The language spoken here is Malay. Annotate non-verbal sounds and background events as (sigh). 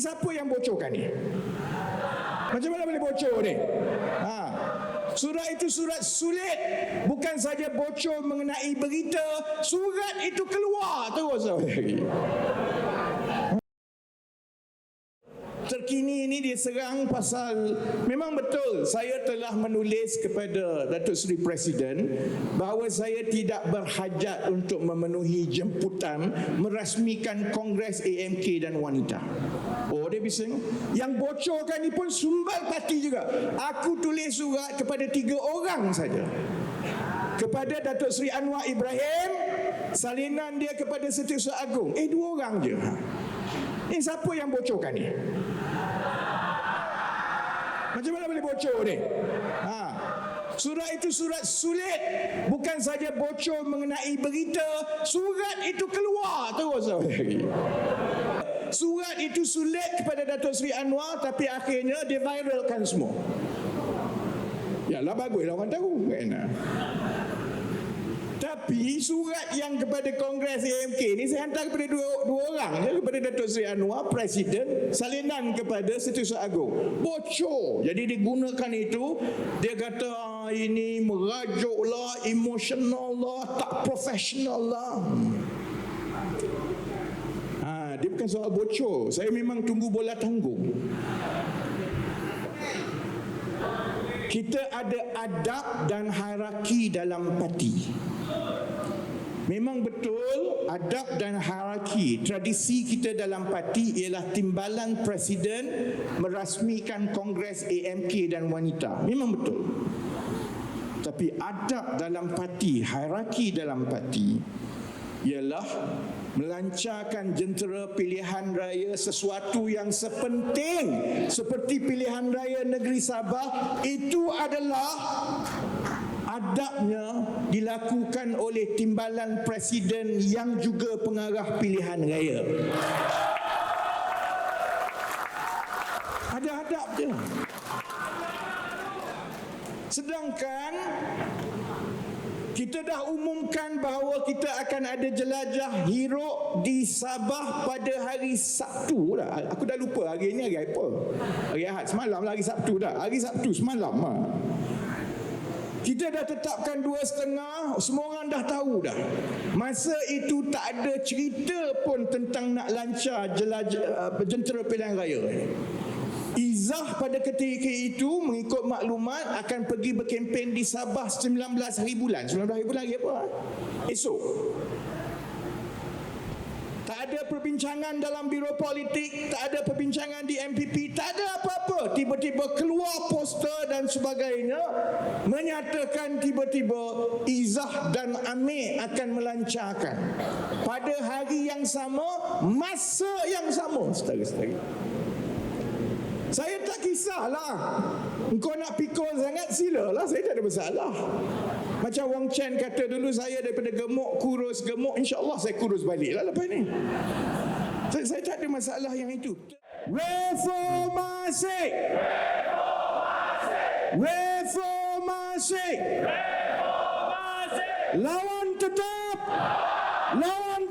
siapa yang bocorkan ni? Macam mana boleh bocor ni? Ha. Surat itu surat sulit Bukan saja bocor mengenai berita Surat itu keluar terus (laughs) Terkini ini dia serang pasal Memang betul saya telah menulis kepada Datuk Seri Presiden Bahawa saya tidak berhajat untuk memenuhi jemputan Merasmikan Kongres AMK dan Wanita. Oh dia bisa Yang bocorkan ni pun sumbal parti juga. Aku tulis surat kepada tiga orang saja. Kepada Datuk Seri Anwar Ibrahim salinan dia kepada Setiausaha Agung. Eh dua orang je Ini siapa yang bocorkan ni? Macam mana boleh bocor ni? Ha. Surat itu surat sulit Bukan saja bocor mengenai berita Surat itu keluar terus (laughs) Surat itu sulit kepada Datuk Seri Anwar Tapi akhirnya dia viralkan semua Yalah baguslah orang tahu kan? Tapi surat yang kepada Kongres AMK ni saya hantar kepada dua, dua orang ya, kepada Datuk Seri Anwar Presiden salinan kepada Setiausaha Agung. Bocor. Jadi digunakan itu dia kata ah, ini merajuk lah emosional lah tak profesional lah ha, dia bukan soal bocor. Saya memang tunggu bola tanggung kita ada adab dan hierarki dalam parti. Memang betul adab dan hierarki tradisi kita dalam parti ialah timbalan presiden merasmikan kongres AMK dan wanita. Memang betul. Tapi adab dalam parti, hierarki dalam parti ialah melancarkan jentera pilihan raya sesuatu yang sepenting seperti pilihan raya negeri Sabah itu adalah adabnya dilakukan oleh timbalan presiden yang juga pengarah pilihan raya. Ada adab dia. Sedangkan kita dah umumkan bahawa kita akan ada jelajah hiruk di Sabah pada hari Sabtu dah. Aku dah lupa hari ini hari apa. Hari Ahad semalam lah hari Sabtu dah. Hari Sabtu semalam lah. Kita dah tetapkan dua setengah, semua orang dah tahu dah. Masa itu tak ada cerita pun tentang nak lancar jelajah jentera pilihan raya. Izah pada ketika itu mengikut maklumat akan pergi berkempen di Sabah 19 hari bulan. 19 hari bulan lagi apa? Esok. Tak ada perbincangan dalam biro politik, tak ada perbincangan di MPP, tak ada apa-apa. Tiba-tiba keluar poster dan sebagainya menyatakan tiba-tiba Izah dan Amir akan melancarkan. Pada hari yang sama, masa yang sama. Setara-setara. Kisahlah. Engkau nak pikul sangat silalah. Saya tak ada masalah. Macam Wong Chen kata dulu saya daripada gemuk kurus gemuk insya-Allah saya kurus baliklah lepas ni. Saya, saya tak ada masalah yang itu. Reformasi. Reformasi. Reformasi. Lawan tetap. Lawan